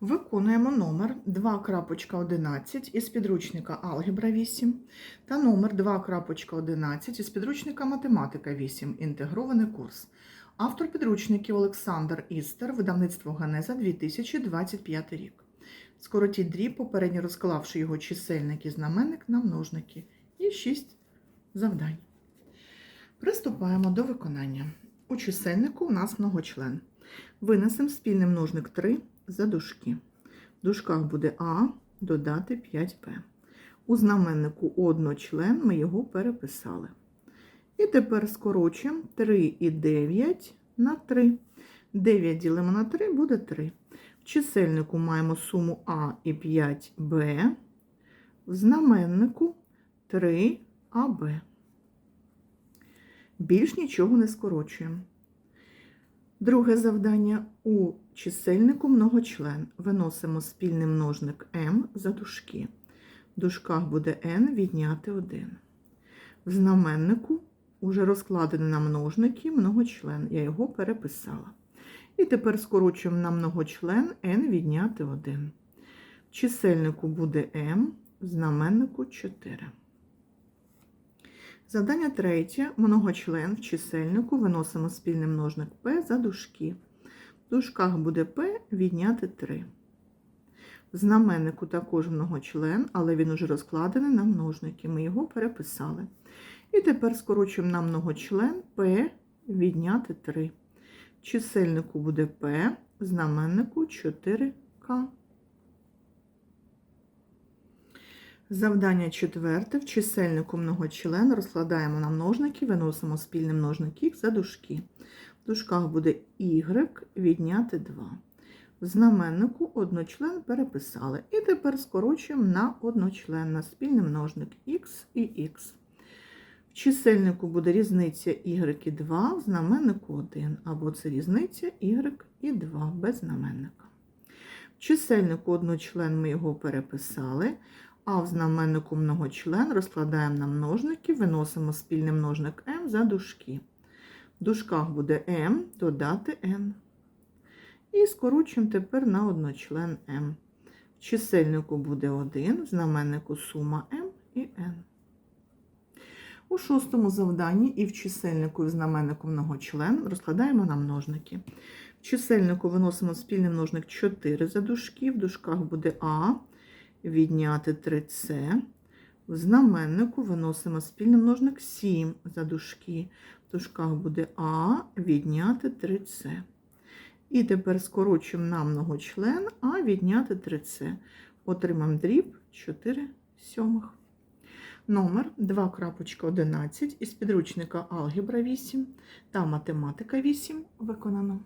Виконуємо номер 2.11 із підручника Алгебра 8 та номер 2.11 із підручника Математика 8. Інтегрований курс. Автор підручників Олександр Істер, видавництво Генеза 2025 рік. Скоротіть дріб, попередньо розклавши його чисельник і знаменник на множники. І 6 завдань. Приступаємо до виконання. У чисельнику у нас многочлен. Винесемо спільний множник 3 за дужки. В дужках буде А додати 5Б. У знаменнику одночлен ми його переписали. І тепер скорочуємо 3 і 9 на 3. 9 ділимо на 3 буде 3. В чисельнику маємо суму А і 5Б. В знаменнику 3АБ. Більш нічого не скорочуємо. Друге завдання у чисельнику многочлен. Виносимо спільний множник m за дужки. В дужках буде n відняти 1. В знаменнику уже розкладений на множники многочлен. Я його переписала. І тепер скорочуємо на многочлен n відняти 1. В чисельнику буде m, в знаменнику 4. Завдання третє. Многочлен в чисельнику виносимо спільний множник p за дужки. В дужках буде p відняти 3. В знаменнику також многочлен, але він уже розкладений на множники. Ми його переписали. І тепер скорочуємо на многочлен p відняти 3. В чисельнику буде p, в знаменнику 4k. Завдання четверте. В чисельнику многочлен розкладаємо на множники, виносимо спільний множник х за дужки. В дужках буде y відняти 2. В знаменнику одночлен переписали. І тепер скорочуємо на одночлен, на спільний множник х і х. В чисельнику буде різниця y і 2, в знаменнику 1, або це різниця y і 2 без знаменника. В чисельнику одночлен ми його переписали. А в знаменнику многочлен розкладаємо на множники, виносимо спільний множник m за дужки. В дужках буде m додати n. І скорочуємо тепер на одночлен m. В чисельнику буде 1, в знаменнику сума m і n. У шостому завданні і в чисельнику і в знаменнику многочлен розкладаємо на множники. В чисельнику виносимо спільний множник 4 за дужки, в дужках буде а відняти 3С. В знаменнику виносимо спільний множник 7 за дужки. В дужках буде А відняти 3С. І тепер скорочуємо на многочлен А відняти 3С. Отримаємо дріб 4 сьомих. Номер 2.11 із підручника Алгебра 8 та Математика 8 виконано.